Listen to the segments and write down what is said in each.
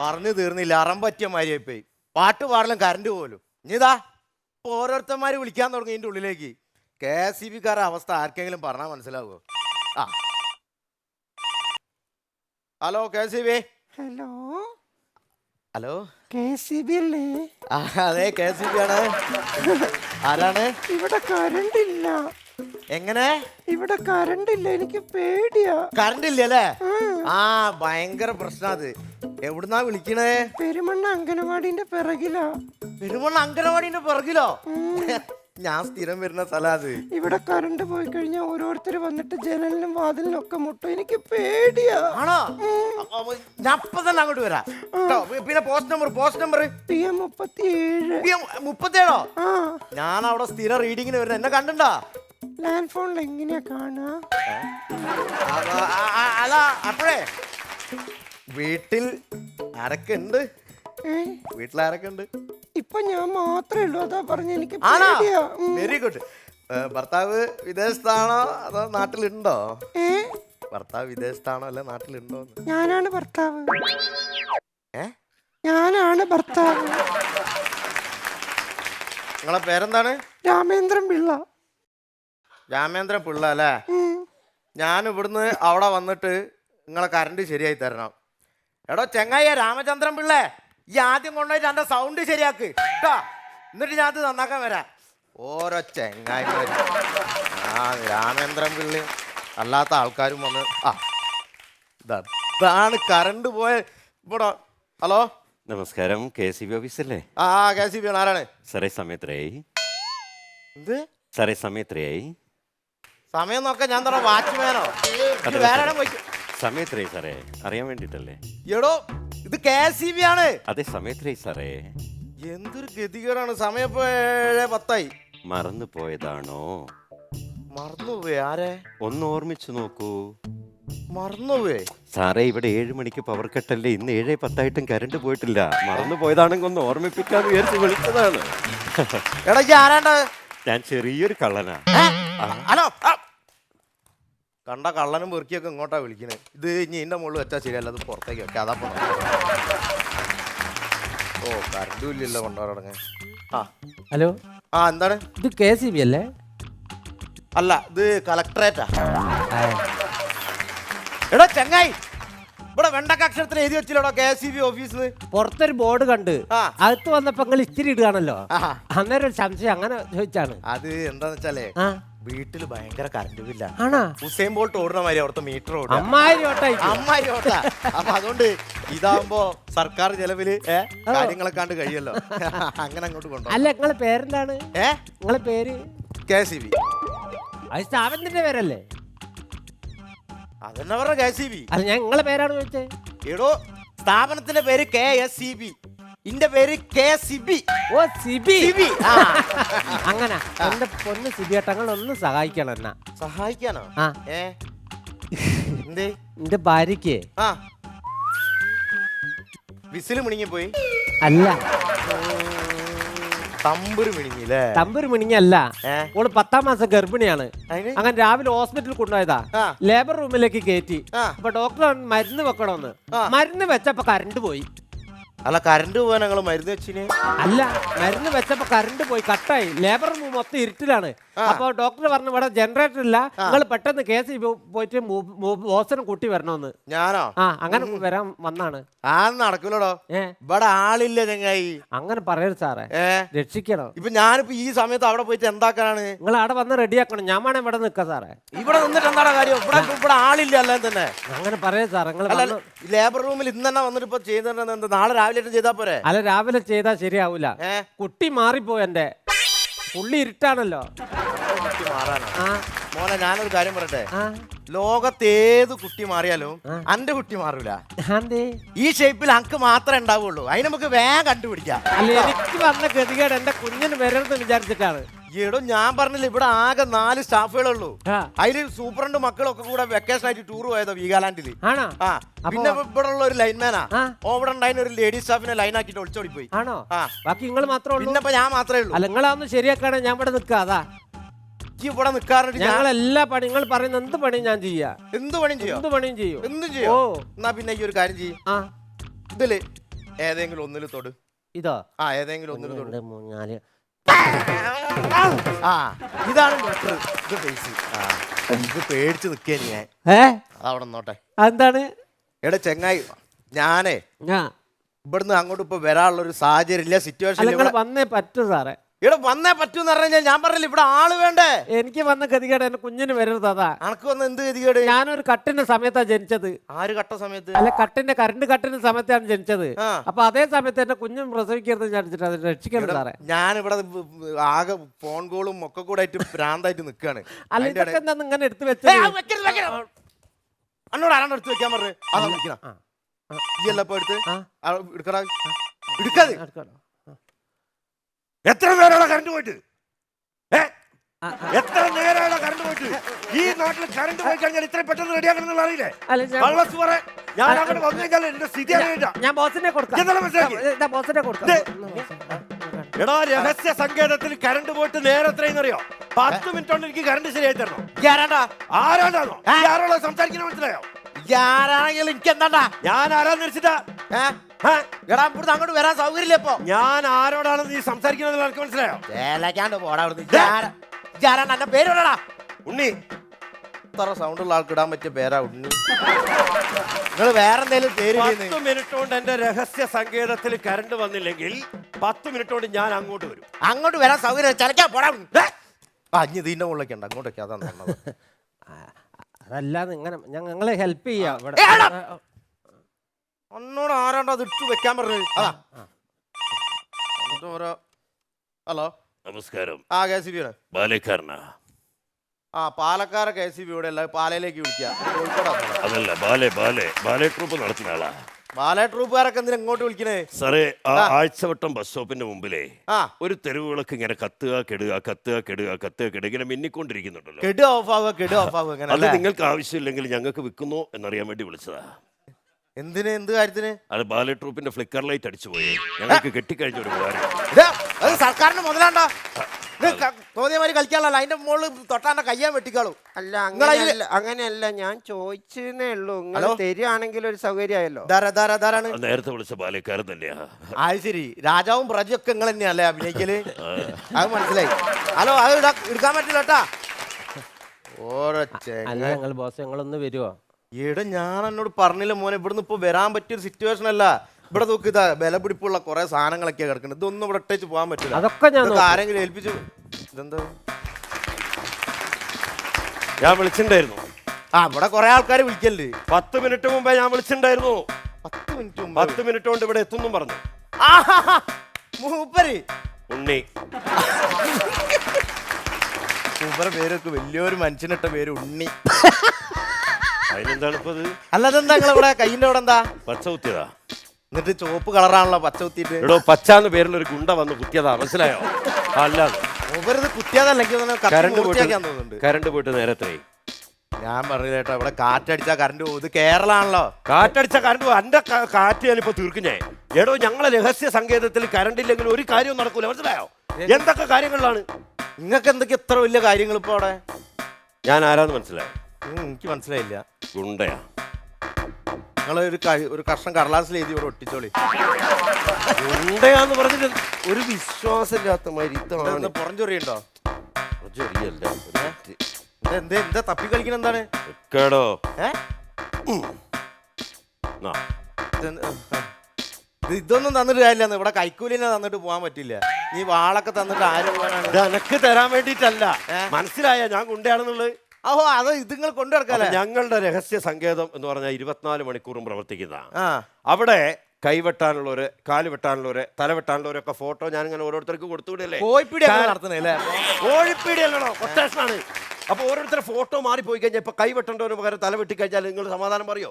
പറഞ്ഞു തീർന്നില്ല. അറം പറ്റിയ മാതിരിയായി പോയി പാട്ട് പാടലും കരണ്ട് പോലും. ഇനിതാ ഇപ്പൊ ഓരോരുത്തന്മാര് വിളിക്കാൻ തുടങ്ങി ഇതിന്റെ ഉള്ളിലേക്ക്. കെ എസ് സി ബിക്കാരുടെ അവസ്ഥ ആർക്കെങ്കിലും പറഞ്ഞാൽ മനസ്സിലാവുമോ ആ. Hello K C B? Hello? Hello? K C B അല്ലേ? അതെ കെ സി ബി ആണ്. ആരാണ്? ഇവിടെ കറണ്ട് ഇല്ല എങ്ങനെ? ഇവിടെ കറണ്ട് ഇല്ല എനിക്ക് പേടിയാ. കറണ്ട് ഇല്ല അല്ലേ ആ, ഭയങ്കര പ്രശ്നം അത്. എവിടുന്നാ വിളിക്കണേ? പെരുമണ്ണ അങ്കനവാടിന്റെ പിറകിലാ. പെരുമണ്ണ അങ്കനവാടിന്റെ പിറകിലോ? ഞാൻ സ്ഥിരം വരുന്ന സ്ഥലം അത്. ഇവിടെ കറണ്ട് പോയി കഴിഞ്ഞാൽ ഓരോരുത്തർ വന്നിട്ട് ജനലിനും വാതിലിനും ഒക്കെ മുട്ടും. എനിക്ക് പേടിയാ. ആണോ? ഞാൻ അപ്പൊ തന്നെ അങ്ങോട്ട് വരാം. പിന്നെ post number post number P M മുപ്പത്തി ഏഴ് മുപ്പത്തേഴോ ആ. ഞാൻ അവിടെ സ്ഥിരം റീഡിങ്ങിന് വരുന്നത് എന്നെ കണ്ടണ്ടാ ലാൻഡ് ഫോണിൽ എങ്ങനെയാ കാണുക അല്ല അപ്പോഴേ. വീട്ടിൽ ആരൊക്കെ ഉണ്ട് ഏ? വീട്ടിൽ ആരൊക്കെ ഉണ്ട് ഇപ്പൊ ഞാൻ മാത്രമേ ഉള്ളൂ. അതാ പറഞ്ഞ എനിക്ക് ആണോ? പേടിയാ. ഉം. വെരി ഗുഡ് ഭർത്താവ് വിദേശത്താണോ അതോ നാട്ടിലുണ്ടോ? ഏ? ഭർത്താവ് വിദേശത്താണോ അല്ല നാട്ടിലുണ്ടോ എന്ന്? ഞാനാണ് ഭർത്താവ്. ഏ? ഞാനാണ് ഭർത്താവ്. നിങ്ങളെ പേരെന്താണ്? രാമേന്ദ്രൻ പിള്ള. രാമേന്ദ്രൻ പിള്ള അല്ലേ. ഞാൻ ഇവിടുന്ന് അവിടെ വന്നിട്ട് നിങ്ങളെ കറണ്ട് ശരിയായി തരണം. എടോ ചെങ്ങായ രാമചന്ദ്രൻ പിള്ളേ ഈ ആദ്യം കൊണ്ടുപോയിട്ട് എന്റെ സൗണ്ട് ശരിയാക്ക്. കേട്ടോ എന്നിട്ട് ഞാൻ അത് നന്നാക്കാൻ വരാം. ഓരോ ചെങ്ങായി ആ രാമേന്ദ്രൻ പിള്ളി അല്ലാത്ത ആൾക്കാരും വന്ന് ആ ഇതാ ഇതാണ് കറണ്ട് പോയ ഇവിടെ ഹലോ? നമസ്കാരം കെ സി ബി ഓഫീസല്ലേ? ആ ആ കെ സി ബി ആരാണ്? സാറേ സമയത്രയായി. എന്ത്? സാറേ സമയത്രയായി. സമയം നോക്കാൻ ഞാൻ തറ വാച്ച്മാനോ. വേറെ സമയത്രേ സാറേ അറിയാൻ വേണ്ടിട്ടല്ലേ? എടോ ഇത് കെ സി ബി ആണ്. അതെ സമയത്രേ സാറേ. എന്തൊരു ഗതികേടാണ്. സമയം ഇപ്പൊ ഏഴ് പത്തായി. മറന്നു പോയതാണോ മറന്നുപോയി? ആരെ? ഒന്ന് ഓർമ്മിച്ചു നോക്കൂ. മറന്നുപോയി? സാറേ ഇവിടെ ഏഴ് മണിക്ക് പവർ കട്ടല്ലേ. ഇന്ന് ഏഴ് പത്തായിട്ടും കരണ്ട് പോയിട്ടില്ല. മറന്നു പോയതാണെങ്കിൽ ഒന്ന് ഓർമ്മിപ്പിക്കാന്ന് വിചാരിച്ച് വിളിച്ചതാണ്. എടാ ഈ ആരാണ്ട്? ഞാൻ ചെറിയൊരു കള്ളനാ? ഹലോ കണ്ട കള്ളനും പെറുക്കിയൊക്കെ ഇങ്ങോട്ടാ വിളിക്കണേ. ഇത് ഇനി എന്റെ മുകളിൽ വെച്ചാൽ ശരിയല്ല അത് പുറത്തേക്ക് വെക്കാം അതാ പോ. ഓ കറണ്ടും ഇല്ലല്ലോ കൊണ്ടുപോകാൻ ആ. ഹലോ. ആ എന്താണ്? ഇത് കെ സി ബി അല്ലേ? അല്ല ഇത് കളക്ടറേറ്റാ എടാ ചെങ്ങായി. ഇവിടെ വെണ്ടക്ക അക്ഷരത്തിൽ എഴുതി വെച്ചില്ലടോ കെ എസ് സി ബി ഓഫീസിൽ പുറത്തൊരു ബോർഡ് കണ്ട്. അകത്ത് വന്നപ്പോ നിങ്ങൾ ഇച്ചിരി ഇടുകയാണല്ലോ. അന്നേരം ഒരു സംശയം അങ്ങനെ ചോദിച്ചാണ്. അത് എന്താന്ന് വെച്ചാലേ വീട്ടിൽ ഭയങ്കര കറണ്ട് ബില്ല ആണാ. ഹുസൈൻ ബോൾട്ട് ഓടുന്ന മാതിരി അവിടുത്തെ മീറ്റർ ഓട്ടായി അമ്മാരി ഓട്ട. അപ്പൊ അതുകൊണ്ട് ഇതാവുമ്പോ സർക്കാർ ചെലവിൽ കാര്യങ്ങളെ കാര്യങ്ങളൊക്കെ കണ്ട് കഴിയല്ലോ അങ്ങനെ അങ്ങോട്ട് കൊണ്ടുപോകും. അല്ല നിങ്ങളെ പേരെന്താണ്? ഏ? നിങ്ങളെ പേര്? K C B. അത് സ്ഥാപനത്തിന്റെ പേരല്ലേ? അതെന്നെ പറഞ്ഞ കെ സി ബി? അല്ല ഞാൻ നിങ്ങളെ പേരാണ് ചോദിച്ചത് എടോ സ്ഥാപനത്തിന്റെ പേര് കെ എസ് സി ബി. ഇന്റെ പേര് കെ സി ബി. ഓ സിബി സിബി ആ. അങ്ങനെ. എന്റെ പൊന്ന് സിബിയേട്ടങ്ങൾ ഒന്ന് സഹായിക്കണം എന്നാ. സഹായിക്കാനോ? ആ. ഏ? എന്തേ? എന്റെ ഭാര്യക്ക് ആ. വിസിൽ മിണിങ്ങിപ്പോയി? അല്ല. തമ്പുരു മിണിങ്ങില്ലേ തമ്പൂര് മിണിങ്ങല്ല ഏ? ഓൾ പത്താം മാസം ഗർഭിണിയാണ്. അതിന് അങ്ങനെ രാവിലെ ഹോസ്പിറ്റലിൽ കൊണ്ടുപോയതാ. ആ. ലേബർ റൂമിലേക്ക് കയറ്റി ആ. അപ്പൊ ഡോക്ടർ മരുന്ന് വെക്കണമെന്ന് ആ. മരുന്ന് വെച്ചപ്പോ കറണ്ട് പോയി. അല്ല കറണ്ട് പോവാൻ ഞങ്ങൾ മരുന്ന് വെച്ചിന്? അല്ല മരുന്ന് വെച്ചപ്പോ കറണ്ട് പോയി കട്ടായി. ലേബർ റൂം മൊത്തം ഇരുട്ടിലാണ്. അപ്പൊ ഡോക്ടർ പറഞ്ഞു ഇവിടെ ജനറേറ്റർ ഇല്ല. നിങ്ങൾ പെട്ടെന്ന് കേസ് പോയിട്ട് ഓസനം കൂട്ടി വരണമെന്ന് ഞാനോ? ആ അങ്ങനെ വരാൻ വന്നാണ്. ആ നടക്കൂലടോ. ഇവിടെ ആളില്ല ചങ്ങായി. അങ്ങനെ പറയരുത് സാറേ. രക്ഷിക്കണം. ഇപ്പൊ ഞാനിപ്പോ ഈ സമയത്ത് അവിടെ പോയിട്ട് എന്താക്കാനാണ്? നിങ്ങൾ അവിടെ വന്ന് റെഡിയാക്കണം ഞാൻ വേണേ ഇവിടെ നിൽക്കാം സാറേ. ഇവിടെ നിന്നിട്ട് എന്താണ് കാര്യം? ഇവിടെ ഇവിടെ ആളില്ല അല്ലേ തന്നെ? അങ്ങനെ പറയരുത് സാറേ. നിങ്ങൾ ലേബർ റൂമിൽ ഇന്ന് തന്നെ വന്നിട്ട് ഇപ്പൊ ചെയ്യുന്ന നാളെ രാവിലെ ചെയ്താ പോരെ? അല്ല രാവിലെ ചെയ്താ ശരിയാവൂല. ഏ? കുട്ടി മാറിപ്പോ എന്റെ. പുള്ളി ഇരുട്ടാണല്ലോ. കുട്ടി മാറാനോ? ആ. മോനെ ഞാനൊരു കാര്യം പറയട്ടെ? ആ. ലോകത്ത് ഏത് കുട്ടി മാറിയാലും അന്റെ കുട്ടി മാറൂല. ഈ ഷേപ്പിൽ അങ്ക് മാത്രമേ ഉണ്ടാവുള്ളൂ. അതിന് നമുക്ക് വേഗം കണ്ടുപിടിക്കാം. അല്ല എനിക്ക് വന്ന ഗതികേട് എന്റെ കുഞ്ഞിന് വരരുതെന്ന് വിചാരിച്ചിട്ടാണ്. എടോ ഞാൻ പറഞ്ഞില്ല ഇവിടെ ആകെ നാല് സ്റ്റാഫുകളേ ഉള്ളൂ ആ. അതിൽ സൂപ്രണ്ട് മക്കളൊക്കെ കൂടെ വെക്കേഷൻ ആയിട്ട് ടൂർ പോയതോ വീഗാലാൻഡിൽ ആണോ? ആ. പിന്നെ ഇവിടെ ഉള്ള ഒരു ലൈൻമാനാ ആ. ഓവിടെ ഉണ്ടായിരുന്ന ഒരു ലേഡീസ് സ്റ്റാഫിനെ ലൈൻ ആക്കിട്ട് ഒളിച്ചോടി പോയി ആണോ? ആ. ബാക്കി നിങ്ങൾ മാത്രമേ ഉള്ളൂ? പിന്നെ ഇപ്പൊ ഞാൻ മാത്രമേ ഉള്ളൂ. അല്ല നിങ്ങളാന്ന് ശരിയാക്കാണ് ഞാൻ ഇവിടെ നിൽക്കാം അതാ. ഈ ഇവിടെ നിൽക്കാറുണ്ട് ഞാൻ. ഞങ്ങൾ എല്ലാ പണി നിങ്ങൾ പറയുന്ന എന്ത് പണിയും ഞാൻ ചെയ്യാ? എന്ത് പണിയും ചെയ്യോ? എന്ത് പണിയും ചെയ്യും? എന്തും ചെയ്യോ. ഓ. എന്നാ പിന്നെ ഈ ഒരു കാര്യം ചെയ്യും. ആ. ഇതിൽ ഏതെങ്കിലും ഒന്നിൽ തൊട്. ഇതോ? ആ ഏതെങ്കിലും ഒന്നിൽ തൊട്. രണ്ട് മൂന്ന് നാല്. ആ ഇതാണ് ഡോക്ടർ ഇത് ഫേസ് ആ ഇത് പേടിച്ച് നിൽക്കാൻ ഞാൻ. ഏ? അതവിടെ നിന്നോട്ടെ. എന്താണ് എടാ ചെങ്ങായി ഞാനേ ആ. ഇവിടുന്ന് അങ്ങോട്ട് ഇപ്പൊ വരാനുള്ള ഒരു സാഹചര്യം ഇല്ല സിറ്റുവേഷൻ നിങ്ങൾ വന്നേ പറ്റൂ സാറേ. ഇവിടെ വന്നേ പറ്റൂന്ന് പറഞ്ഞു കഴിഞ്ഞാൽ ഞാൻ പറഞ്ഞില്ല ഇവിടെ ആൾ വേണ്ടേ? എനിക്ക് വന്ന ഗതികേട് എന്റെ കുഞ്ഞിന് വരരുത് അതാ. അനക്ക് വന്ന എന്ത് ഗതികേട്? ഞാനൊരു കട്ടിന്റെ സമയത്താ ജനിച്ചത്. ആര് കട്ട സമയത്ത്? അല്ല കട്ടിന്റെ കറണ്ട് കട്ടിന്റെ സമയത്താണ് ജനിച്ചത്. അപ്പൊ അതേ സമയത്ത് എന്റെ കുഞ്ഞും പ്രസവിക്കരുത് ഞാൻ രക്ഷിക്കണം സാറേ. ഞാനിവിടെ ആകെ ഫോൺ കോളും ഒക്കെ കൂടെ ആയിട്ട് ഭ്രാന്തായിട്ട് നിൽക്കുകയാണ് അല്ല ഇതൊക്കെ എന്താ ഇങ്ങനെ എടുത്തു വെച്ചത്? അന്നോട് ആരാണ് എടുത്തു വെക്കാൻ പറഞ്ഞു. അതാ വിളിക്കണം. ഈ എടുത്ത്. ആ, എടുക്കടാ. എടുക്കാതെ. എത്ര നേരമാണ് കറണ്ട് പോയിട്ട് ഏ. എത്ര നേരമാണ് കറണ്ട് പോയിട്ട് ഈ നാട്ടിൽ കറണ്ട് പോയി കഴിഞ്ഞാൽ ഇത്രയും പെട്ടെന്ന് റെഡിയാക്കണം അറിയില്ലേ അല്ല ഞാൻ അങ്ങോട്ട് വന്നു കഴിഞ്ഞാൽ എന്റെ സ്ഥിതി ഞാൻ ബോസിനെ. എടാ രഹസ്യ സങ്കേതത്തിൽ കറണ്ട് പോയിട്ട് നേരെ എത്രയെന്ന് അറിയോ പത്ത് മിനിറ്റ് കൊണ്ട് എനിക്ക് കറണ്ട് ശരിയായി തരണം ആരാണ്ടാ ആരാണ്ടാണോ ഈ ആരോളോ സംസാരിക്കുന്ന മനസ്സിലായോ ആരാണെങ്കിലും എനിക്ക് എന്താണ്ടാ ഞാൻ ആരാന്ന് വെച്ചിട്ടാ? എടാ ഇവിടുന്ന് അങ്ങോട്ട് വരാൻ സൗകര്യമില്ല ഇപ്പൊ. ഞാൻ ആരോടാണ് നീ സംസാരിക്കുന്നത് എനിക്ക് മനസ്സിലായോ? ചേലക്കാണ്ട് പോടാ അവിടുന്ന് ഇജ്ജാരാ- എന്റെ പേര് പറയടാ ഉണ്ണി. ഇത്ര സൗണ്ട് ഉള്ള ആൾക്ക് ഇടാൻ പറ്റിയ പേരാ ഉണ്ണി. നിങ്ങൾ വേറെ എന്തെങ്കിലും പേര് പത്ത്? മിനിറ്റ് കൊണ്ട് എന്റെ രഹസ്യ സങ്കേതത്തിൽ കരണ്ട് വന്നില്ലെങ്കിൽ പത്ത് മിനിറ്റ് കൊണ്ട് ഞാൻ അങ്ങോട്ട് വരും. അങ്ങോട്ട് വരാൻ സൗകര്യം ചിലക്കാ പോടാ. അഞ്ഞ് ഇതിന്റെ മുകളിലേക്ക് ഉണ്ട് അങ്ങോട്ടൊക്കെ അതാണ് അതല്ലാതെ ഇങ്ങനെ ഞങ്ങളെ ഹെൽപ്പ് ചെയ്യാം ഇവിടെ ആരാണ്ട് എടാ. ഒന്നോട് ആരാണ്ടോ അത് ഇട്ട് വെക്കാൻ പറഞ്ഞത്. അതാ. എന്നിട്ട് ഓരോ ഹലോ. നമസ്കാരം. ആ കെ സി ബിയുടെ. ബാലേക്കാരനാ. ആ പാലക്കാട് കെ സി ബിയുടെ അല്ല പാലയിലേക്ക് വിളിക്കുക കോഴിക്കോടാ. സ്ഥലം. അതല്ല ബാലെ ബാലെ. ബാലെ ട്രൂപ്പ് നടത്തുന്ന ആളാ. പാല ട്രൂപ്പുകാരൊക്കെ എന്തിനാ ഇങ്ങോട്ട് വിളിക്കണേ? സാറേ ആ. ആഴ്ചവട്ടം ബസ് സ്റ്റോപ്പിന്റെ മുമ്പിലേ ആ. ഒരു തെരുവുകളൊക്കെ ഇങ്ങനെ കത്തുക കെടുക കത്തുക കെടുക കത്തുക കെടുക ഇങ്ങനെ മിന്നിക്കൊണ്ടിരിക്കുന്നുണ്ടല്ലോ. കെട് ഓഫ് ആവുക കെട് ഓഫ് ആവുക ഇങ്ങനെ അത് അല്ലേ? നിങ്ങൾക്ക് ആവശ്യമില്ലെങ്കിൽ ഞങ്ങൾക്ക് വിൽക്കുന്നു എന്നറിയാൻ വേണ്ടി വിളിച്ചതാ. എന്തിന്? എന്ത് കാര്യത്തിന്? അത് ബാലെ ട്രൂപ്പിന്റെ ഫ്ലിക്കർ ലൈറ്റ് അടിച്ചു പോയി. ഞങ്ങൾക്ക് കെട്ടിക്കഴിഞ്ഞ ഒരു ഉപകാരം. ഇതാ, അത് സർക്കാരിന് മുതലാണ്ടോ. ഇത് ക- കളിക്കാനുള്ള അതിന്റെ മുകളിൽ തൊട്ടാന്റെ കയ്യാൻ വെട്ടിക്കാളൂ. അല്ല അങ്ങനെ അങ്ങനെയല്ല അങ്ങനെയല്ല ഞാൻ ചോദിച്ചേ ഉള്ളൂ. നിങ്ങൾ ഹലോ? തരികയാണെങ്കിൽ ഒരു സൗകര്യമായല്ലോ. ധാരാ ധാരാ ധാരാണ് അത് നേരത്തെ വിളിച്ച ബാലേക്കാരൻ തന്നെയാ. അത് ശരി രാജാവും പ്രജയൊക്കെ നിങ്ങൾ തന്നെയല്ലേ അഭിനയിക്കൽ? അത് മനസ്സിലായി. ഹലോ അത് ഇടാ- എടുക്കാൻ പറ്റില്ല കേട്ടാ. ഓരോ അല്ല ഞങ്ങൾ ബോസ് ഞങ്ങളൊന്ന് വരുമോ ഈടെ ഞാൻ എന്നോട് പറഞ്ഞില്ല മോനെ ഇവിടുന്ന് ഇപ്പൊ വരാൻ പറ്റിയൊരു സിറ്റുവേഷൻ അല്ല. ഇവിടെ നോക്ക് ഇതാ വില പിടിപ്പുള്ള കുറെ സാധനങ്ങളൊക്കെ കിടക്കുന്നത് ഇതൊന്നും ഇവിടെ ഇട്ടേച്ച് പോകാൻ പറ്റില്ല അതൊക്കെ ഞാൻ ഇതൊക്കെ. ആരെങ്കിലും ഏൽപ്പിച്ചു ഇതെന്താ? ഞാൻ വിളിച്ചിട്ടുണ്ടായിരുന്നു ആ ഇവിടെ കുറെ ആൾക്കാർ വിളിക്കല്ലേ പത്ത് മിനിറ്റ് മുമ്പേ ഞാൻ വിളിച്ചിട്ടുണ്ടായിരുന്നു പത്ത് മിനിറ്റ് മുമ്പ്? പത്ത് മിനിറ്റ് കൊണ്ട് ഇവിടെ എത്തുന്നു പറഞ്ഞു. ആഹാഹാ, മൂപ്പര്. ഉണ്ണി. മൂപ്പരെ പേരൊക്കെ വലിയൊരു മനുഷ്യനിട്ട പേര് ഉണ്ണി. അതിനെന്താണ് ഇപ്പൊ ഇത് അല്ലാതെന്താ നിങ്ങൾ ഇവിടെ കയ്യിന്റെ അവിടെ എന്താ? പച്ച കുത്തിയതാ എന്നിട്ട് ചുവപ്പ് കളറാണല്ലോ പച്ച കുത്തിയിട്ട് എടോ പച്ചാന്ന് പേരിൽ ഒരു ഗുണ്ട വന്ന് കുത്തിയതാ മനസ്സിലായോ? അല്ല. മൂപ്പരിത് കുത്തിയതല്ലെങ്കിൽ കരണ്ട് പൂർത്തിയാക്കാൻ പോയിട്ട് തോന്നുന്നുണ്ട്. കരണ്ട് പോയിട്ട് നേരത്തെ ഞാൻ പറഞ്ഞില്ല കേട്ടോ ഇവിടെ കാറ്റടിച്ചാ കറണ്ട് പോകും ഇത് കേരളാണല്ലോ. കാറ്റടിച്ച കരണ്ട് പോ- എന്റെ ക- കാറ്റ് ഞാനിപ്പോ തീർക്കും ഞാൻ. എടോ ഞങ്ങളെ രഹസ്യ സങ്കേതത്തിൽ കരണ്ട് ഇല്ലെങ്കിൽ ഒരു കാര്യവും നടക്കൂല മനസ്സിലായോ? എന്തൊക്കെ കാര്യങ്ങളിലാണ്? നിങ്ങൾക്ക് എന്തൊക്കെ ഇത്ര വലിയ കാര്യങ്ങൾ ഇപ്പൊ അവിടെ? ഞാൻ ആരാന്ന് മനസ്സിലായോ? എനിക്ക് മനസ്സിലായില്ല. ഗുണ്ടയാ. നിങ്ങൾ ഒരു ഒരു കഷ്ണം കടലാസിൽ എഴുതി ഇവിടെ ഒട്ടിച്ചോളി. ഗുണ്ടയാന്ന് പറഞ്ഞിട്ട് ഒരു വിശ്വാസമില്ലാത്ത മാതിരി ഇതാണ് പുറഞ്ചൊറിയുണ്ടോ ചെറിയല്ല എന്താ എന്താ തപ്പി കളിക്കണ എന്താണ്? കേടോ ഇതൊന്നും തന്നിട്ട് കാര്യമില്ല. ഇവിടെ കൈക്കൂലിനെ തന്നിട്ട് പോകാൻ പറ്റില്ല. നീ വാളൊക്കെ തന്നിട്ട് ആരും പോകാനാണ് ഇത് എനക്ക് തരാൻ വേണ്ടിയിട്ടല്ല. മനസ്സിലായ? ഞാൻ ഗുണ്ടയാണെന്നുള്ളത്. ഓഹോ അത് ഇത് നിങ്ങൾ കൊണ്ടു നടക്കാല്ലേ? ഞങ്ങളുടെ രഹസ്യ സങ്കേതം എന്ന് പറഞ്ഞാൽ ഇരുപത്തിനാല് മണിക്കൂറും പ്രവർത്തിക്കുന്ന ആ. അവിടെ കൈവെട്ടാനുള്ളവര് കാൽ വെട്ടാനുള്ളവര് തല വെട്ടാനുള്ളവരൊക്കെ ഫോട്ടോ ഞാൻ ഇങ്ങനെ ഓരോരുത്തർക്ക് കൊടുത്തുവിടല്ലേ? കോഴിപ്പിടി കൊട്ടേഷനാണ് അപ്പൊ ഓരോരുത്തരുടെ ഫോട്ടോ മാറിപ്പോയി കഴിഞ്ഞാൽ ഇപ്പൊ കൈ വെട്ടേണ്ടവന് പകരം തല വെട്ടി കഴിഞ്ഞാൽ നിങ്ങൾ സമാധാനം പറയോ?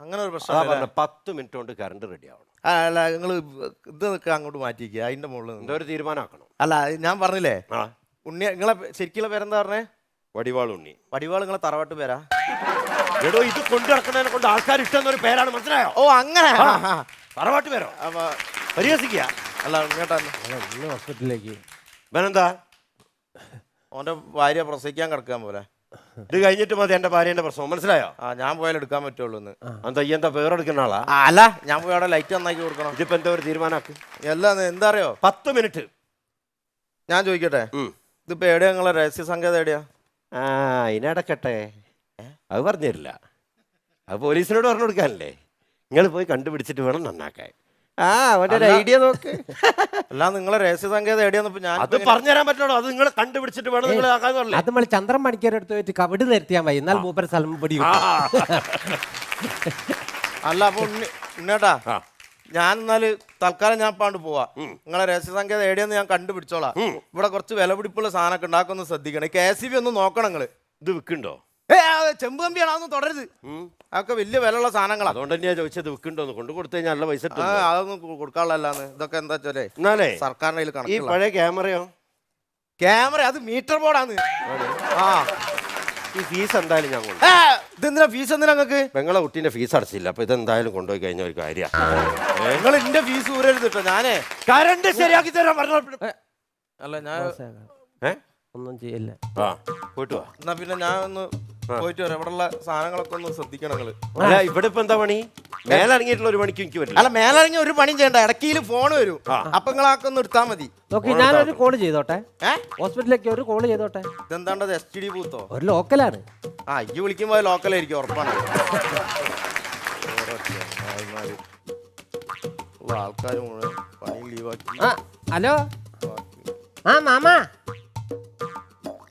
അങ്ങനെ ഒരു അതാ പ്രശ്നം പറഞ്ഞ പത്ത് മിനിറ്റ് കൊണ്ട് കറണ്ട് റെഡി ആവണം. അല്ല നിങ്ങൾ ഇത് നിൽക്കുക അങ്ങോട്ട് മാറ്റിക്കുക അതിന്റെ മുകളിൽ എന്തോ നിന്ന് ഒരു തീരുമാനമാക്കണം. അല്ല ഞാൻ പറഞ്ഞില്ലേ? ആ. ഉണ്ണി നിങ്ങളെ ശരിക്കുള്ള പേരെന്താ പറഞ്ഞേ? വടിവാൾ ഉണ്ണി വടിവാൾ നിങ്ങളെ തറവാട്ട് പേരാ? എടോ ഇത് കൊണ്ടു നടക്കുന്നതിനെ കൊണ്ട് ആൾക്കാർ ഇഷ്ടം ഒരു പേരാണ് മനസ്സിലായോ? ഓ അങ്ങനെ. ആ. തറവാട്ട് പേരോ? പരിഹസിക്കുക. അല്ല ഹോസ്പിറ്റലിലേക്ക്. ഇവനെന്താ? ഓന്റെ ഭാര്യ പ്രസവിക്കാൻ കിടക്കാൻ പോലെ. ഇത് കഴിഞ്ഞിട്ട് മതി എന്റെ ഭാര്യന്റെ പ്രശ്നം മനസ്സിലായോ? ആ ഞാൻ പോയാലും എടുക്കാൻ പറ്റുള്ളൂ എന്ന് എന്താ ഈ എന്താ പേരെടുക്കുന്ന ആളാ? ആ, അല്ല ഞാൻ പോയി അവിടെ ലൈറ്റ് നന്നാക്കി കൊടുക്കണം. ഇതിപ്പോ എന്താ ഒരു തീരുമാനാക്ക് എല്ലാം എന്താ അറിയോ? പത്ത് മിനിറ്റ്. ഞാൻ ചോദിക്കട്ടെ? ഉം. ഇതിപ്പോ എവിടെയാ നിങ്ങളെ രഹസ്യ സംഗതി എവിടെയാ? ആ അതിനടക്കട്ടെ അത് പറഞ്ഞു തരില്ല. അത് പോലീസിനോട് പറഞ്ഞു കൊടുക്കാനല്ലേ. നിങ്ങൾ പോയി കണ്ടുപിടിച്ചിട്ട് വേണം നന്നാക്കാൻ. ആ അവന്റെ ഒരു ഐഡിയ നോക്ക്. അല്ല നിങ്ങളെ രഹസ്യ സങ്കേതം ഐഡിയ ഞാൻ അത് പറഞ്ഞു തരാൻ പറ്റുള്ളൂ അത് നിങ്ങൾ കണ്ടുപിടിച്ചിട്ട് വേണം നിങ്ങൾ അത് നമ്മൾ ചന്ദ്രൻ മണിക്കേരെടുത്ത് പോയിട്ട് കവിട് നിർത്തിയാൽ മതി. എന്നാൽ മൂപ്പര സ്ഥലം പിടി ആ, അല്ല അപ്പൊ ഉണ്ണി- ഉണ്ണേട്ടാ ആ. ഞാൻ എന്നാൽ തൽക്കാലം ഞാൻ പാണ്ട് പോവാ. നിങ്ങളെ രഹസ്യ സംഖ്യ എവിടെയെന്ന് ഞാൻ കണ്ടുപിടിച്ചോളാം. ഇവിടെ കുറച്ച് വിലപിടിപ്പുള്ള സാധനമൊക്കെ ഉണ്ടാക്കൊന്ന് ശ്രദ്ധിക്കണം. കെ സി ബി ഒന്ന് നോക്കണം നിങ്ങൾ. ഇത് വിൽക്കുണ്ടോ ഏ ചെമ്പ് കമ്പിയാണ് തുടരുത്. അതൊക്കെ വലിയ വിലയുള്ള സാധനങ്ങളാണ് അതുകൊണ്ട് തന്നെയാ ചോദിച്ചത് വിൽക്കുന്നുണ്ടോ കൊണ്ടു കൊടുത്തു കഴിഞ്ഞാൽ നല്ല പൈസ അതൊന്നും കൊ- കൊടുക്കാനുള്ളതല്ലാന്ന്. ഇതൊക്കെ എന്താ വെച്ചാലേ എന്നാലേ സർക്കാരിന്റെ കയ്യിൽ ഈ കണക്കില്ല. പഴയ ക്യാമറയോ? ക്യാമറ അത് മീറ്റർ ബോർഡാണ് ആ. ഈ ഫീസ് എന്തായാലും ഞാൻ ഏ, ഇതെന്തിനാ ഫീസ് എന്തിനാ നിങ്ങൾക്ക്? പെങ്ങളെ കുട്ടീന്റെ ഫീസ് അടച്ചില്ല. അപ്പൊ ഇതെന്തായാലും കൊണ്ടുപോയി കഴിഞ്ഞ ഒരു കാര്യമാണ് നിങ്ങൾ എന്റെ ഫീസ് ഊരരുത് കേട്ടോ ഞാനേ. കരണ്ട് ശരിയാക്കി തരാൻ പറഞ്ഞു അല്ല ഞാൻ ഏ? ഒന്നും ചെയ്യില്ല? ആ പോയിട്ട് വാ. എന്നാ പിന്നെ ഞാൻ ഒന്ന് പോയിട്ട് വരാം. ഇവിടെയുള്ള സാധനങ്ങളൊക്കെ ഒന്ന് ശ്രദ്ധിക്കണം അല്ല ഇവിടെ ഇപ്പൊ എന്താ പണി? മേലിറങ്ങിയിട്ടുള്ള ഒരു മണിക്ക് എനിക്ക് പറ്റില്ല. അല്ല മേലിറങ്ങി ഒരു പണിയും ചെയ്യണ്ട. ഇടയ്ക്കിൽ ഫോൺ വരും. അപ്പൊ നിങ്ങളാക്കെ ഒന്ന് എടുത്താൽ മതി. നോക്കി ഞാനൊരു കോൾ ചെയ്തോട്ടെ. ഹോസ്പിറ്റലിലേക്ക് ഒരു കോൾ ചെയ്തോട്ടെ. ഇതെന്താണ്ടത് എസ് ടി ഡി ബൂത്തോ ഒരു ലോക്കലാണ് ആ ഈ വിളിക്കുമ്പോ ലോക്കലായിരിക്കും ഉറപ്പാണ്. ആൾക്കാര് മുഴുവൻ പണി ലീവാക്കി ആ ഹലോ? ആ മാമാ.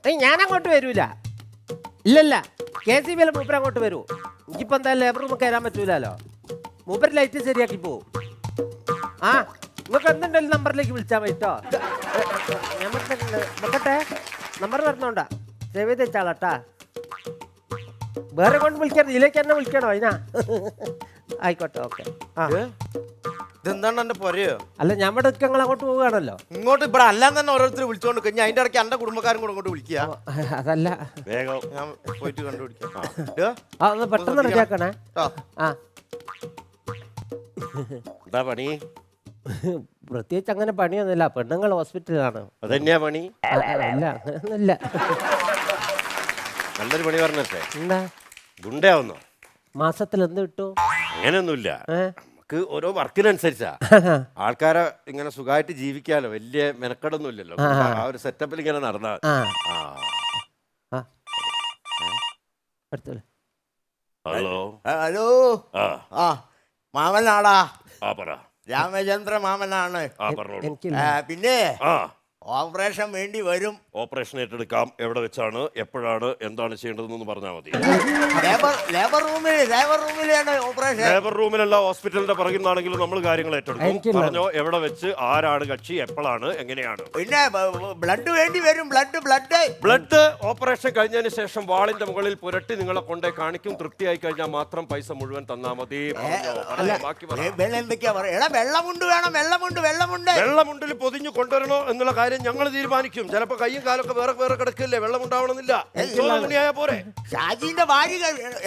ഏയ് ഞാൻ അങ്ങോട്ട് വരൂല. ഇല്ലല്ല കെ സി ബിയിലെ മൂപ്പർ അങ്ങോട്ട് വരൂ. എനിക്കിപ്പോ എന്തായാലും ലേബർ റൂം കയറാൻ പറ്റൂലല്ലോ മൂപ്പർ ലൈറ്റ് ശരിയാക്കി പോവും. ആ നിങ്ങൾക്ക് എന്തുണ്ടല്ലോ നമ്പറിലേക്ക് വിളിച്ചാൽ മതി കേട്ടോ ഞാൻ വെക്കട്ടെ. നമ്പർ വരണോണ്ടാ സേവ് ചെയ്ത് വെച്ചാളാട്ടാ. വേറെ കൊണ്ട് വിളിക്കരുത്. ഇതിലേക്ക് തന്നെ വിളിക്കണോ? അതിനാ. ആയിക്കോട്ടെ ഓക്കെ ആ. ഇതെന്താണ് എന്റെ പൊരയോ? അല്ല ഞമ്മടെ നിങ്ങൾ അങ്ങോട്ട് പോവുകയാണല്ലോ. ഇങ്ങോട്ട് ഇവിടെ അല്ലാൻ തന്നെ ഓരോരുത്തർ വിളിച്ചോണ്ട് കഴിഞ്ഞാൽ അതിന്റെ ഇടയ്ക്ക് എന്റെ കുടുംബക്കാരും കൂടെ ഇങ്ങോട്ട് വിളിക്കുക. അതല്ല. വേഗം ഞാൻ പോയിട്ട് കണ്ടുപിടിക്കാം. ഏ? ആ ഒന്ന് പെട്ടെന്ന് റെഡിയാക്കണേ ആ. എന്താ പണി? പ്രത്യേകിച്ച് അങ്ങനെ പണിയൊന്നുമില്ല. പെണ്ണുങ്ങൾ ഹോസ്പിറ്റലിലാണ്. അതന്നെയാ പണി? അല്ല അങ്ങനെയൊന്നുമില്ല നല്ലൊരു പണി പറഞ്ഞേ എന്താ? ഗുണ്ടയാവുന്നോ? മാസത്തിൽ എന്ത് കിട്ടും? അങ്ങനെയൊന്നുമില്ല. ഏ? നമുക്ക് ഓരോ വർക്കിനനുസരിച്ചാ. ആൾക്കാരെ ഇങ്ങനെ സുഖമായിട്ട് ജീവിക്കാലോ. വലിയ മെനക്കെടൊന്നും ഇല്ലല്ലോ ആ ഒരു സെറ്റപ്പിൽ ഇങ്ങനെ നടന്ന ആ. ആ. ആ. എടുത്തോളൂ ഹലോ. ഹലോ. ആ. ആ. മാമനാടാ. ആ പറ. രാമചന്ദ്ര മാമനാണ്. ആ പറഞ്ഞോളൂ. പിന്നെ ആ. ഓപ്പറേഷൻ വേണ്ടി വരും. ഓപ്പറേഷൻ ഏറ്റെടുക്കാം. എവിടെ വെച്ചാണ് എപ്പോഴാണ് എന്താണ് ചെയ്യേണ്ടതെന്ന് പറഞ്ഞാൽ മതി. ലേബർ റൂമിൽ ലേബർ റൂമിലാണ് ഓപ്പറേഷൻ ലേബർ റൂമിലല്ല ഹോസ്പിറ്റലിന്റെ പുറകിൽ നിന്നാണെങ്കിലും നമ്മൾ കാര്യങ്ങൾ ഏറ്റെടുക്കും. പറഞ്ഞോ എവിടെ വെച്ച് ആരാണ് കക്ഷി എപ്പോഴാണ് എങ്ങനെയാണ്. പിന്നെ ബ്ലഡ് വേണ്ടി വരും ബ്ലഡ് ബ്ലഡ് ബ്ലഡ് ഓപ്പറേഷൻ കഴിഞ്ഞതിന് ശേഷം വാളിന്റെ മുകളിൽ പുരട്ടി നിങ്ങളെ കൊണ്ടേ കാണിക്കും. തൃപ്തിയായി കഴിഞ്ഞാൽ മാത്രം പൈസ മുഴുവൻ തന്നാ മതി. വെള്ളമുണ്ട് വേണം വെള്ളമുണ്ട് വെള്ളമുണ്ട്. വെള്ളമുണ്ടിൽ പൊതിഞ്ഞു കൊണ്ടുവരണോ എന്നുള്ള കാര്യം ഞങ്ങൾ തീരുമാനിക്കും. ചിലപ്പോൾ കൈയും കാലൊക്കെ വേറെ വേറെ കിടക്കില്ലേ? വെള്ളം ഉണ്ടാവണമെന്നില്ല. മുനിയായ പോരെ? ഷാജിന്റെ ഭാര്യ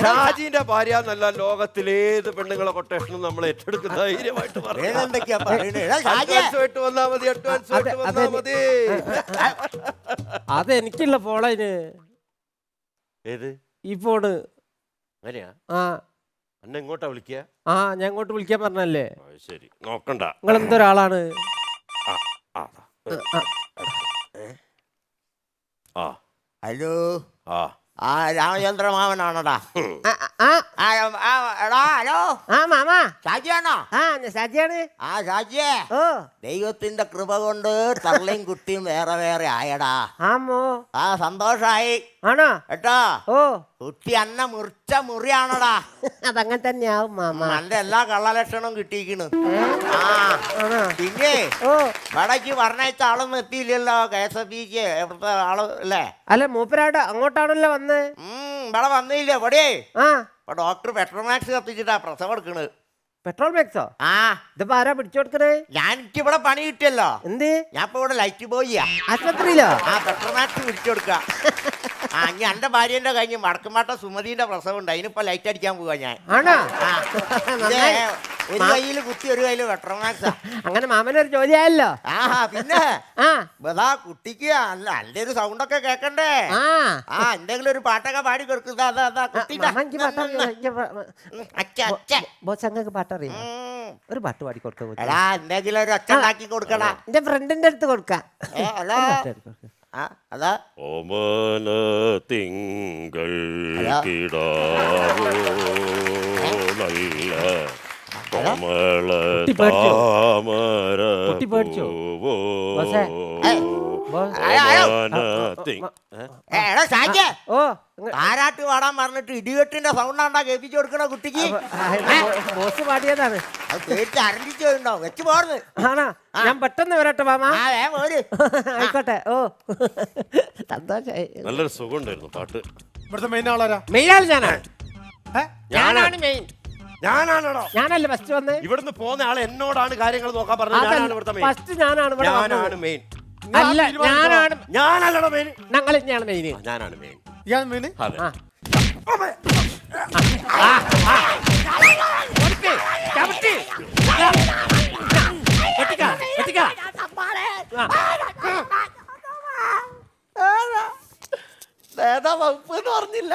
ഷാജിന്റെ ഭാര്യ എന്നല്ല ലോകത്തിലേത് പെണ്ണുങ്ങളെ കൊട്ടേഷനും നമ്മൾ ഏറ്റെടുക്കുന്ന ധൈര്യമായിട്ട് പറഞ്ഞു വന്നാ മതി അഡ്വാൻസ് വന്നാ മതി. അത് എനിക്കുള്ള ഫോണിന് ഏത്? ഈ ഫോണ് അങ്ങനെയാ? ആ. അന്നെ ഇങ്ങോട്ടാ വിളിക്കുക ആ ഞാൻ ഇങ്ങോട്ട് വിളിക്കാൻ പറഞ്ഞല്ലേ ശരി. നോക്കണ്ട. നിങ്ങൾ എന്തൊരാളാണ് ആ ആ. ആ, ഹലോ. ആ. ആ രാമചന്ദ്ര മാമനാണോടാ ആ, ആ, ആ, ആ, എടാ ഹലോ. ആ മാമാ. ഷാജിയാണോ? ആ ഞാൻ സജിയാണ് ആ ഷാജിയേ. ഓ. ദൈവത്തിന്റെ കൃപ കൊണ്ട് തള്ളയും കുട്ടിയും വേറെ വേറെ ആയടാ. ആമോ. ആ സന്തോഷായി. ആണോ? കേട്ടോ ഓ. കുട്ടി അന്ന മുറിച്ച മുറിയാണടാ. അതങ്ങനെ തന്നെയാവും മാമ. നല്ല എല്ലാ കള്ളലക്ഷണവും കിട്ടിയിരിക്കണ്. ആ പിന്നെ വടക്ക് പറഞ്ഞയച്ച ആളൊന്നും എത്തിയില്ലല്ലോ കെ എസ് എഫ് ഇക്ക് എവിടുത്തെ ആൾ അല്ലേ? അല്ല മൂപ്പരാട് അങ്ങോട്ടാണല്ലോ വന്ന്. ഉം ഇവിടെ വന്നില്ല ഇവിടെ ആ. ഇപ്പൊ ഡോക്ടർ പെട്രോമാക്സ് കത്തിച്ചിട്ടാ പ്രസവം എടുക്കണ്. പെട്രോൾ മാക്സോ ആ. ഇതിപ്പോ ആരാ പിടിച്ചു കൊടുക്കണേ? ഞാൻ എനിക്ക് ഇവിടെ പണി കിട്ടിയല്ലോ. എന്ത്? ഞാൻ ഇപ്പൊ ഇവിടെ ലൈറ്റ് ബോയിയാ ആശുപത്രിയിലോ? ആ പെട്രോമാക്സ് പിടിച്ചു കൊടുക്ക. ആ ഇനി എന്റെ ഭാര്യന്റെ കഴിഞ്ഞ് വടക്കുമാട്ട സുമതിന്റെ പ്രസവം ഉണ്ട്. അതിനിപ്പോ ലൈറ്റ് അടിക്കാൻ പോവാ ഞാൻ. ആണോ? ആ, ഇത് നന്നായി. ഒരു കയ്യിൽ കുത്തി ഒരു കയ്യിൽ വെട്ടർമാക്സാ. അങ്ങനെ മാമനൊരു ജോലിയായല്ലോ ആ പിന്നെ ആ. കുട്ടിക്ക് അല്ല അന്റെ ഒരു സൗണ്ട് ഒക്കെ കേക്കണ്ടേ? ആ. ആ എന്തെങ്കിലും ഒരു പാട്ടൊക്കെ പാടി കൊടുക്കുക അതാ അതാ കുട്ടിയുടെ മാമ എനിക്ക് പാട്ടറിയോ എനിക്ക് പാ- അച്ഛ അച്ഛ ബോസ് അങ്ങക്ക് പാട്ടറിയോ ഉം. ഒരു പാട്ട് പാടി കൊടുക്ക എടാ എന്തെങ്കിലും ഒരു ഒച്ച ഉണ്ടാക്കി കൊടുക്കടാ. എന്റെ ഫ്രണ്ടിന്റെ അടുത്ത് കൊടുക്കാം. ഏ അല്ല ആ അതാ. ഓമന തിങ്കൾ. കിടാവോ നല്ല കമള താമര പൂവോ. തിങ് ഏ? ഏ, എടാ സാജേ ഓ ഇങ്ങ- ആരാട്ട് പാടാൻ പറഞ്ഞിട്ട് ഇടിവെട്ടിന്റെ സൗണ്ട് ആണ്ടാ കേൾപ്പിച്ചു കൊടുക്കണ കുട്ടിക്ക്. ആ, ബോ- ബോസ് പാടിയതാണ്. അത് കേട്ട് അരണ്ടിച്ചുണ്ടാവും വെച്ച് പോർന്ന്. ആണാ ഞാൻ പെട്ടെന്ന് വരട്ടെ മാമ. ആ വേ പോര്. ആയിക്കോട്ടെ ഓ. സന്തോഷായി. നല്ലൊരു സുഖം ഉണ്ടായിരുന്നു പാട്ട്. ഇവിടുത്തെ മെയിൻ ആളാരാ? മെയിനാണ് ഞാനാണ്. ഏ? ഞാനാണ് മെയിൻ ഞാനാണോ ഞാനല്ലേ ഫസ്റ്റ് വന്നേ? ഇവിടുന്ന് പോകുന്ന ആൾ എന്നോടാണ് കാര്യങ്ങൾ നോക്കാൻ പറഞ്ഞത്. ഞാനാണ് ഇവിടുത്തെ മെയിൻ ഫസ്റ്റ് ഞാനാണ് ഇവിടെ ഞാനാണ് വന്നത്. മെയിൻ അല്ല ഞാനാണ് ഞാനല്ലടോ മെയിൻ ഞങ്ങൾ തന്നെയാണ് മെയിൻ ഞാനാണ് മെയിൻ ഞാൻ മെയിൻ അതെ. ആ. ഏതാ വകുപ്പ് എന്ന് പറഞ്ഞില്ല.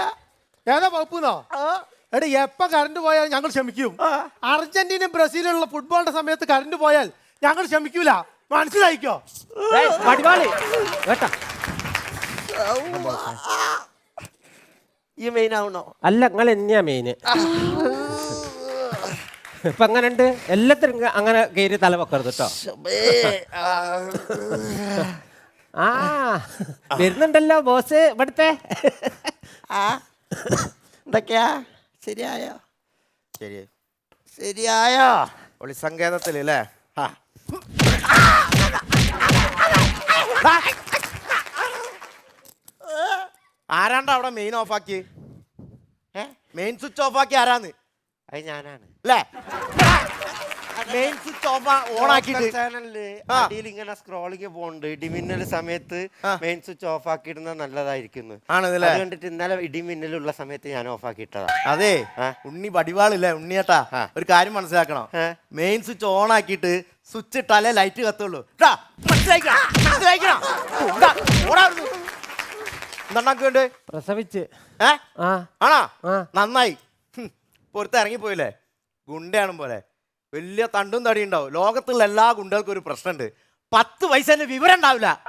ഏതാ വകുപ്പെന്നോ എടാ എപ്പ കറണ്ട് പോയാൽ ഞങ്ങൾ ക്ഷമിക്കും. അർജന്റീന ബ്രസീലുള്ള ഫുട്ബോളിന്റെ സമയത്ത് കറണ്ട് പോയാൽ ഞങ്ങൾ ക്ഷമിക്കൂല. മനസ്സിലായിക്കോ? പടിപാളി വേട്ട കേട്ടോ? ഈ മെയിൻ ആവണോ? അല്ല നിങ്ങൾ തന്നെയാ മെയിന് ഇപ്പൊ അങ്ങനെ ഉണ്ട് എല്ലാത്തിനും ഇങ്ങ- അങ്ങനെ കയറി തല വെക്കരുത് കേട്ടോ. ആ വരുന്നുണ്ടല്ലോ ബോസ് ഇവിടുത്തെ. ആ എന്തൊക്കെയാ? ശരിയായോ? ശരി ശരിയായോ? ഒളിസങ്കേതത്തിൽ അല്ലേ ആ. ആരാണ്ടാ അവിടെ മെയിൻ ഓഫാക്കി ആക്കി? മെയിൻ സ്വിച്ച് ഓഫാക്കി ആരാന്ന്? അത് ഞാനാണ്. അല്ലേ മെയിൻ സ്വിച്ച് ഓഫ് ഓൺ ആക്കിയിട്ട്. ചാനലിൽ അടിയിൽ ഇങ്ങനെ സ്ക്രോളിങ് പോണ്ട് ഇടിമിന്നൽ സമയത്ത് മെയിൻ സ്വിച്ച് ഓഫ് ആക്കിയിടുന്നത് നല്ലതായിരിക്കുന്നു. ആണല്ലേ കണ്ടിട്ട് ഇന്നലെ ഇടിമിന്നലുള്ള സമയത്ത് ഞാൻ ഓഫ് ആക്കിയിട്ടതാ. അതെ. ഉണ്ണി വടിവാളില്ലേ? ഉണ്ണിയേട്ടാ. ഒരു കാര്യം മനസ്സിലാക്കണം. മെയിൻ സ്വിച്ച് ഓൺ ആക്കിയിട്ട് സ്വിച്ച് ഇട്ടാലേ ലൈറ്റ് കത്തുള്ളൂ. പ്രസവിച്ച്. ഏ? ആ. ആണോ. നന്നായി. പൊരുത്ത ഇറങ്ങി ഇറങ്ങിപ്പോയില്ലേ ഗുണ്ടയാണ് പോലെ. വലിയ തണ്ടും തടിയും ഉണ്ടാവും. ലോകത്തുള്ള എല്ലാ ഗുണ്ടകൾക്കും ഒരു പ്രശ്നമുണ്ട്. പത്ത് പൈസന്റെ വിവരം ഉണ്ടാവില്ല.